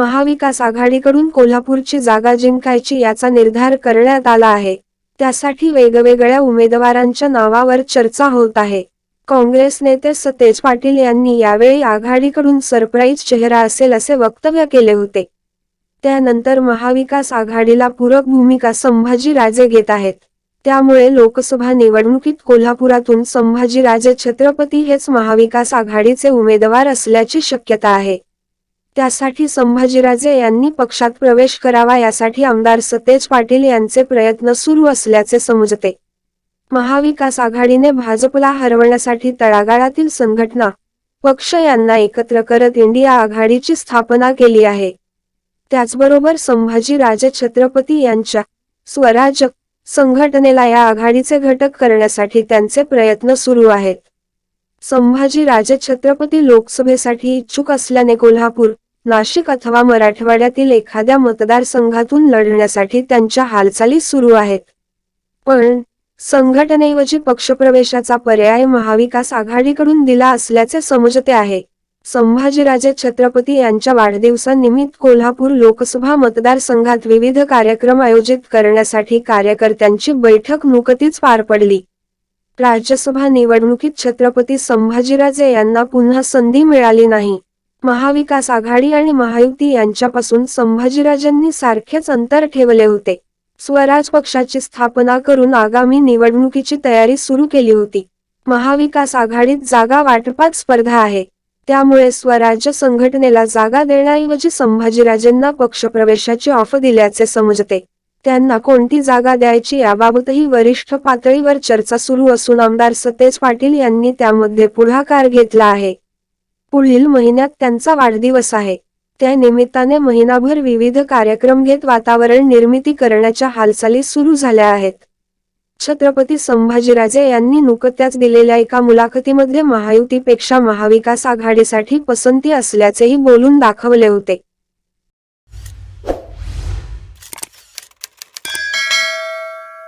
महाविकास आघाडीकडून कोल्हापूरची जागा जिंकायची याचा निर्धार करण्यात आला आहे. त्यासाठी वेगवेगळ्या उमेदवारांच्या नावावर चर्चा होत आहे. काँग्रेस नेते सतेज पाटील यांनी यावेळी आघाडीकडून सरप्राईज चेहरा असेल असे वक्तव्य केले होते. त्यानंतर महाविकास आघाडीला पूरक भूमिका संभाजीराजे घेत आहेत. त्यामुळे लोकसभा निवडणुकीत कोल्हापुरातून संभाजीराजे छत्रपती हेच महाविकास आघाडीचे उमेदवार असल्याची शक्यता आहे. त्यासाठी संभाजीराजे यांनी पक्षात प्रवेश करावा यासाठी आमदार सतेज पाटील यांचे प्रयत्न सुरू असल्याचे समजते. महाविकास आघाडीने भाजपला हरवण्यासाठी तळागाळातील संघटना पक्ष यांना एकत्र करत इंडिया आघाडीची स्थापना केली आहे. त्याचबरोबर संभाजीराजे छत्रपती यांच्या स्वराज संघटनेला या आघाडीचे घटक करण्यासाठी त्यांचे प्रयत्न सुरू आहेत. संभाजीराजे छत्रपती लोकसभेसाठी इच्छुक असल्याने कोल्हापूर नाशिक अथवा मराठवाड्यातील एखाद्या मतदारसंघातून लढण्यासाठी त्यांच्या हालचाली सुरू आहेत. पण संघटनेऐवजी पक्षप्रवेशाचा पर्याय महाविकास आघाडीकडून दिला असल्याचे समजते आहे. संभाजीराजे छत्रपती यांच्या वाढदिवसानिमित्त कोल्हापूर लोकसभा मतदारसंघात विविध कार्यक्रम आयोजित करण्यासाठी कार्यकर्त्यांची बैठक नुकतीच पार पडली. राज्यसभा निवडणुकीत छत्रपती संभाजीराजे यांना पुन्हा संधी मिळाली नाही. महाविकास आघाडी आणि महायुती यांच्यापासून संभाजीराजांनी सारखेच अंतर ठेवले होते. स्वराज पक्षाची स्थापना करून आगामी निवडणुकीची तयारी सुरू केली होती. महाविकास आघाडीत जागा वाटपात स्पर्धा आहे. त्यामुळे स्वराज्य संघटनेला जागा देण्याऐवजी संभाजीराजेंना पक्षप्रवेशाची ऑफर दिल्याचे समजते. त्यांना कोणती जागा द्यायची याबाबतही वरिष्ठ पातळीवर चर्चा सुरू असून आमदार सतेज पाटील यांनी त्यामध्ये पुढाकार घेतला आहे. पुढील महिन्यात त्यांचा वाढदिवस आहे. त्या निमित्ताने महिनाभर विविध कार्यक्रम घेत वातावरण निर्मिती करण्याच्या हालचाली सुरू झाल्या आहेत. छत्रपती संभाजीराजे यांनी नुकत्याच दिलेल्या एका मुलाखतीमध्ये महायुतीपेक्षा महाविकास आघाडीसाठी पसंती असल्याचेही बोलून दाखवले होते.